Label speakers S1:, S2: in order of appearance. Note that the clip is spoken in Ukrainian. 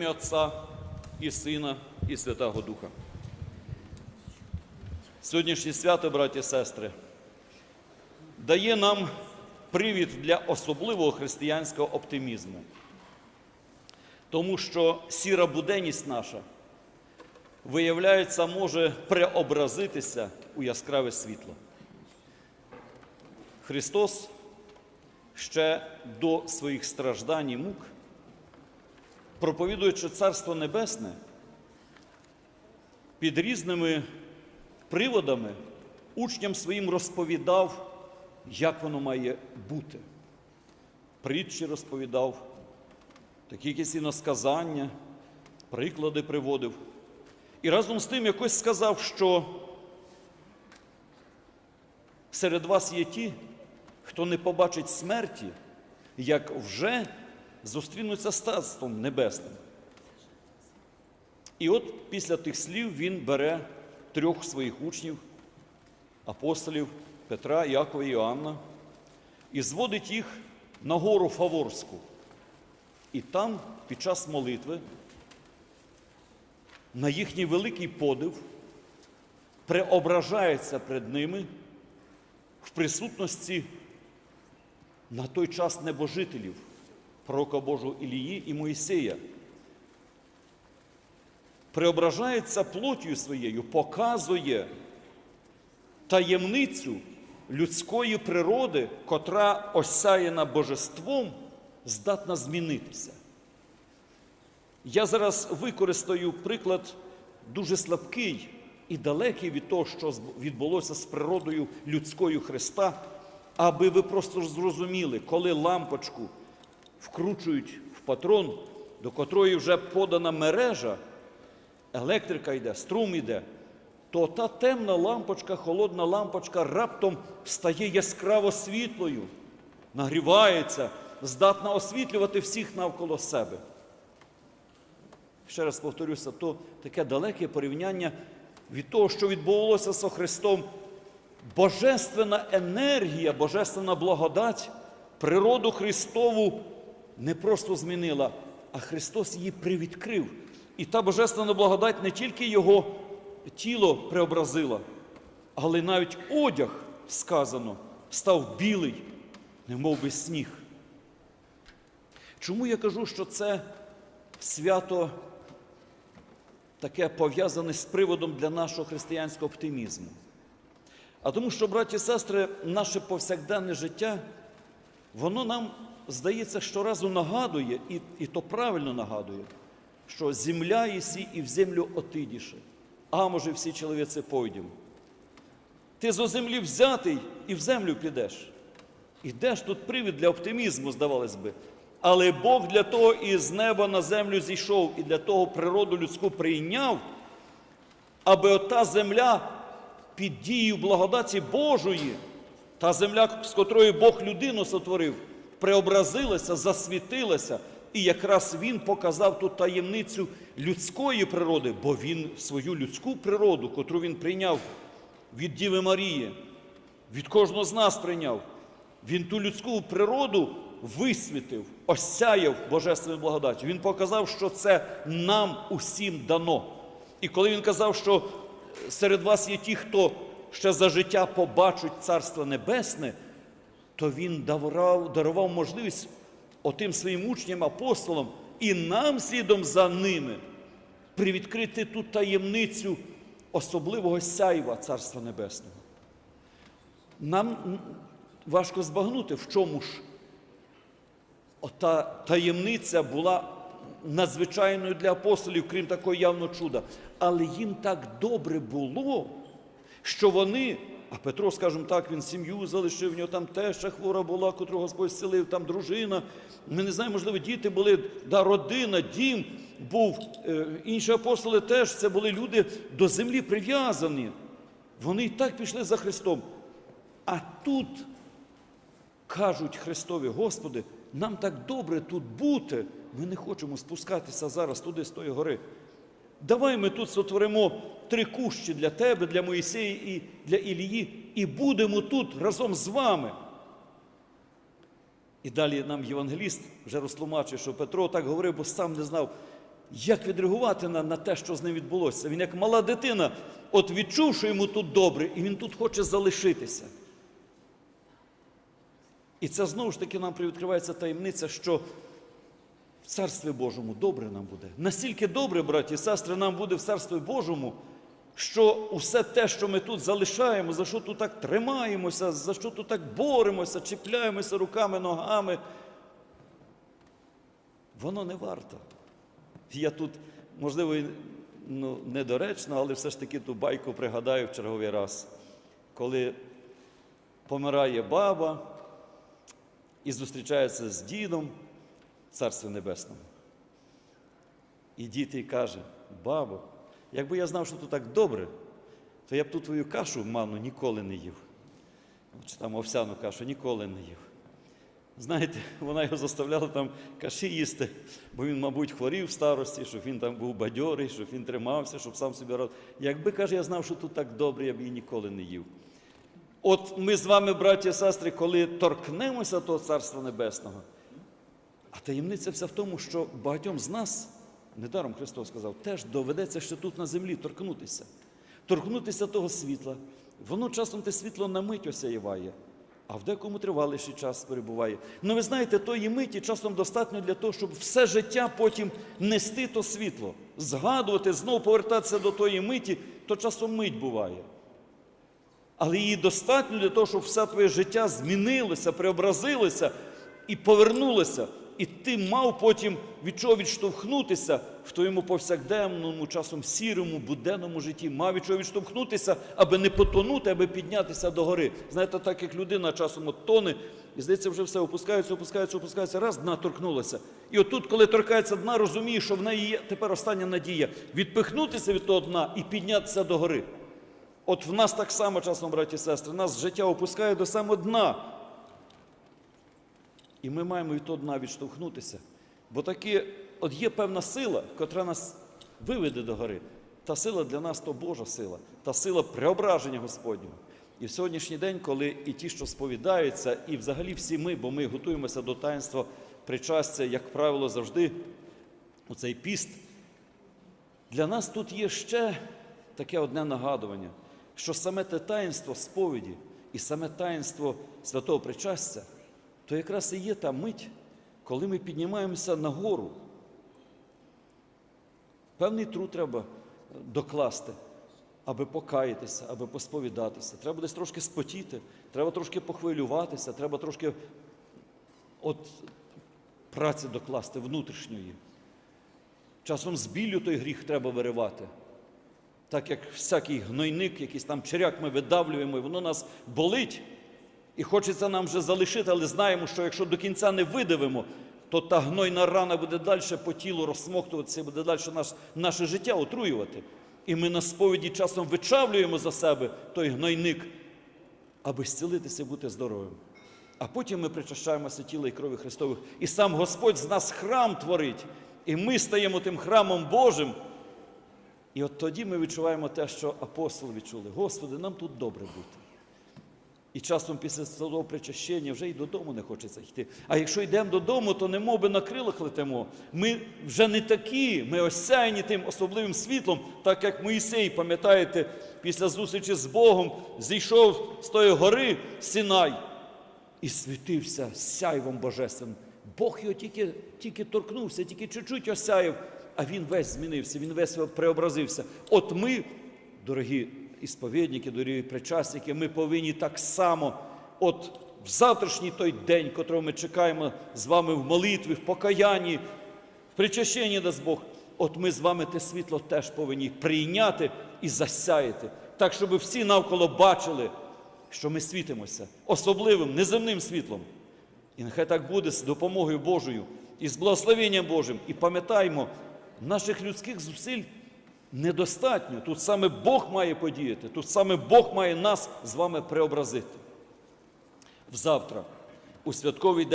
S1: ім'я Отця і Сина, і Святого Духа. Сьогоднішнє свято, браті і сестри, дає нам привід для особливого християнського оптимізму. Тому що сіра буденність наша, виявляється, може преобразитися у яскраве світло. Христос ще до своїх страждань і мук, проповідуючи Царство Небесне, під різними приводами учням своїм розповідав, як воно має бути. Притчі розповідав, такі якісь іносказання, приклади приводив. І разом з тим якось сказав, що серед вас є ті, хто не побачить смерті, як вже зустрінуться з Царством Небесним. І от після тих слів він бере трьох своїх учнів, апостолів Петра, Якова і Іоанна, і зводить їх на гору Фаворську. І там, під час молитви, на їхній великий подив преображається перед ними в присутності на той час небожителів, пророка Божого Ілії і Моїсея. Преображається плоттю своєю, показує таємницю людської природи, котра осяяна божеством, здатна змінитися. Я зараз використаю приклад дуже слабкий і далекий від того, що відбулося з природою людською Христа, аби ви просто зрозуміли, коли лампочку вкручують в патрон, до котрої вже подана мережа, електрика йде, струм йде, то та темна лампочка, холодна лампочка раптом стає яскраво світлою, нагрівається, здатна освітлювати всіх навколо себе. Ще раз повторюся, то таке далеке порівняння від того, що відбувалося з Христом. Божественна енергія, божественна благодать, природу Христову не просто змінила, а Христос її привідкрив. І та божественна благодать не тільки Його тіло преобразила, але навіть одяг, сказано, став білий, немов би сніг. Чому я кажу, що це свято таке пов'язане з приводом для нашого християнського оптимізму? А тому, що, браті і сестри, наше повсякденне життя, воно нам, здається, щоразу нагадує, і, і то правильно нагадує, що земля єсі і в землю отидіше, а може всі чоловіці пойдем. Ти зо землі взятий і в землю підеш. І де ж тут привід для оптимізму, здавалось би. Але Бог для того і з неба на землю зійшов, і для того природу людську прийняв, аби ота земля під дією благодаті Божої, та земля, з котрої Бог людину сотворив, преобразилася, засвітилася. І якраз Він показав ту таємницю людської природи, бо Він свою людську природу, котру він прийняв від Діви Марії, від кожного з нас прийняв. Він ту людську природу висвітив, осяяв Божественною благодаттю. Він показав, що це нам усім дано. І коли він казав, що серед вас є ті, хто ще за життя побачить Царство Небесне, то він дарував, дарував можливість отим своїм учням, апостолам і нам слідом за ними привідкрити ту таємницю особливого сяйва Царства Небесного. Нам важко збагнути, в чому ж ота таємниця була надзвичайною для апостолів, крім такого явного чуда. Але їм так добре було, що вони, а Петро, скажімо так, він сім'ю залишив, в нього там теща хвора була, котру Господь зцілив, там дружина. Ми не знаємо, можливо, діти були, да, родина, дім був. Е, інші апостоли теж це були люди до землі прив'язані. Вони і так пішли за Христом. А тут кажуть Христові, Господи, нам так добре тут бути, ми не хочемо спускатися зараз туди з тої гори. Давай ми тут сотворимо три кущі для тебе, для Моїсея і для Ілії, і будемо тут разом з вами. І далі нам євангеліст вже розтлумачує, що Петро так говорив, бо сам не знав. як відреагувати на, на те, що з ним відбулося. Він як мала дитина, от відчув, що йому тут добре, і він тут хоче залишитися. І це знову ж таки нам привідкривається таємниця, що в Царстві Божому добре нам буде. Настільки добре, браті і сестри, нам буде в Царстві Божому, що усе те, що ми тут залишаємо, за що тут так тримаємося, за що тут так боремося, чіпляємося руками, ногами, воно не варто. Я тут, можливо, ну, недоречно, але все ж таки ту байку пригадаю в черговий раз, коли помирає баба і зустрічається з дідом в Царстві Небесному. І дід каже, бабо, якби я знав, що тут так добре, то я б ту твою кашу манну ніколи не їв. Чи там овсяну кашу ніколи не їв. Знаєте, вона його заставляла там каші їсти, бо він, мабуть, хворів в старості, щоб він там був бадьорий, щоб він тримався, щоб сам собі рад. Якби, каже, я знав, що тут так добре, я б її ніколи не їв. От ми з вами, браті і сестри, коли торкнемося того Царства Небесного, а таємниця вся в тому, що багатьом з нас, недаром Христос сказав, теж доведеться ще тут на землі торкнутися, торкнутися того світла. Воно часом те світло на мить осяєває, а в декому триваліший час перебуває. Ну ви знаєте, тої миті часом достатньо для того, щоб все життя потім нести то світло, згадувати, знову повертатися до тої миті, то часом мить буває. Але її достатньо для того, щоб все твоє життя змінилося, преобразилося і повернулося. І ти мав потім від чого відштовхнутися в твоєму повсякденному, часом сірому, буденному житті, мав від чого відштовхнутися, аби не потонути, аби піднятися до гори. Знаєте, так як людина часом от тоне, і здається, вже все опускається, опускається, опускається, раз дна торкнулася. І отут, коли торкається дна, розуміє, що в неї є тепер остання надія відпихнутися від того дна і піднятися до гори. От в нас так само часом, браті і сестри, нас життя опускає до самого дна. І ми маємо від того дна відштовхнутися. Бо таки, от є певна сила, котра нас виведе до гори. Та сила для нас то Божа сила, та сила преображення Господнього. І в сьогоднішній день, коли і ті, що сповідаються, і взагалі всі ми, бо ми готуємося до таїнства причастя, як правило, завжди у цей піст, для нас тут є ще таке одне нагадування, що саме те таїнство сповіді і саме таїнство святого причастя, то якраз і є та мить, коли ми піднімаємося нагору. Певний труд треба докласти, аби покаятися, аби посповідатися. Треба десь трошки спотіти, треба трошки похвилюватися, треба трошки от праці докласти внутрішньої. Часом з біллю той гріх треба виривати. Так як всякий гнойник, якийсь там черяк ми видавлюємо, і воно нас болить. І хочеться нам вже залишити, але знаємо, що якщо до кінця не видавимо, то та гнойна рана буде далі по тілу розсмоктуватися, буде далі наш, наше життя отруювати. І ми на сповіді часом вичавлюємо за себе той гнойник, аби зцілитися і бути здоровим. А потім ми причащаємося тіла і крові Христових. І сам Господь з нас храм творить, і ми стаємо тим храмом Божим. І от тоді ми відчуваємо те, що апостоли відчули. Господи, нам тут добре бути. І часом після святого причащення вже й додому не хочеться йти. А якщо йдемо додому, то немов би на крилах летимо. Ми вже не такі, ми осяяні тим особливим світлом, так як Моїсей, пам'ятаєте, після зустрічі з Богом зійшов з тої гори Синай і світився сяйвом божественним. Бог його тільки, тільки торкнувся, тільки чуть-чуть осяяв, а він весь змінився, він весь преобразився. От ми, дорогі ісповідники, дорогі причасники, ми повинні так само, от в завтрашній той день, котрого ми чекаємо з вами в молитві, в покаянні, в причащенні дасть Бог, от ми з вами те світло теж повинні прийняти і засяяти, так, щоб всі навколо бачили, що ми світимося особливим, неземним світлом. І нехай так буде з допомогою Божою і з благословенням Божим. І пам'ятаємо, наших людських зусиль недостатньо. Тут саме Бог має подіяти, тут саме Бог має нас з вами преобразити. Взавтра, у святковий день.